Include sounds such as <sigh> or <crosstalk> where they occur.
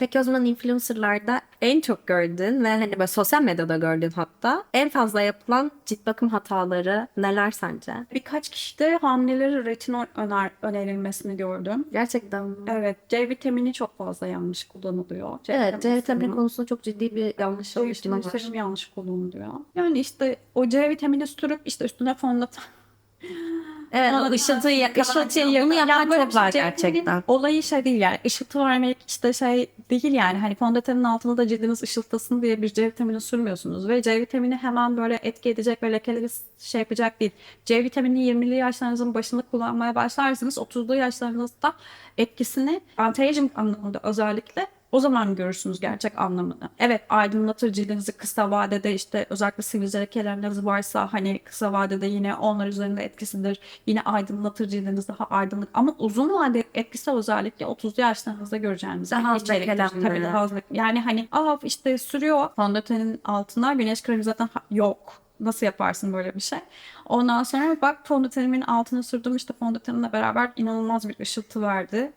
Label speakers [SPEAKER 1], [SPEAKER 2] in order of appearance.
[SPEAKER 1] Peki o zaman influencerlarda en çok gördüğün ve hani böyle sosyal medyada gördüğün hatta en fazla yapılan cilt bakım hataları neler sence?
[SPEAKER 2] Birkaç kişide hamilelere retinol öner önerilmesini gördüm.
[SPEAKER 1] Gerçekten mi?
[SPEAKER 2] Evet, C vitamini çok fazla yanlış kullanılıyor.
[SPEAKER 1] Evet, C vitamini konusunda çok ciddi bir yanlış
[SPEAKER 2] C vitamini
[SPEAKER 1] var.
[SPEAKER 2] serum yanlış kullanılıyor. Yani işte o C vitamini sürüp işte üstüne fondöten <laughs>
[SPEAKER 1] Evet, o ışıltıyı, bunu yapan
[SPEAKER 2] böyle
[SPEAKER 1] çok var gerçekten.
[SPEAKER 2] Olayı şey değil yani ışıltı vermek işte şey değil yani hani fondötenin altında da cildiniz ışıltasın diye bir C vitamini sürmüyorsunuz ve C vitamini hemen böyle etki edecek ve lekeleri şey yapacak değil. C vitamini 20'li yaşlarınızın başında kullanmaya başlarsınız 30'lu yaşlarınızda etkisini anti-aging anlamında özellikle o zaman görürsünüz gerçek anlamını. Evet aydınlatır cildinizi kısa vadede işte özellikle sivilce lekeleriniz varsa hani kısa vadede yine onlar üzerinde etkisidir. Yine aydınlatır cildiniz daha aydınlık ama uzun vadede etkisi özellikle 30'lu yaşlarınızda göreceğiniz.
[SPEAKER 1] Daha az lekelenme.
[SPEAKER 2] Tabii daha az Yani hani aa işte sürüyor fondötenin altına güneş kremi zaten yok. Nasıl yaparsın böyle bir şey? Ondan sonra bak fondötenimin altına sürdüm işte fondötenimle beraber inanılmaz bir ışıltı verdi.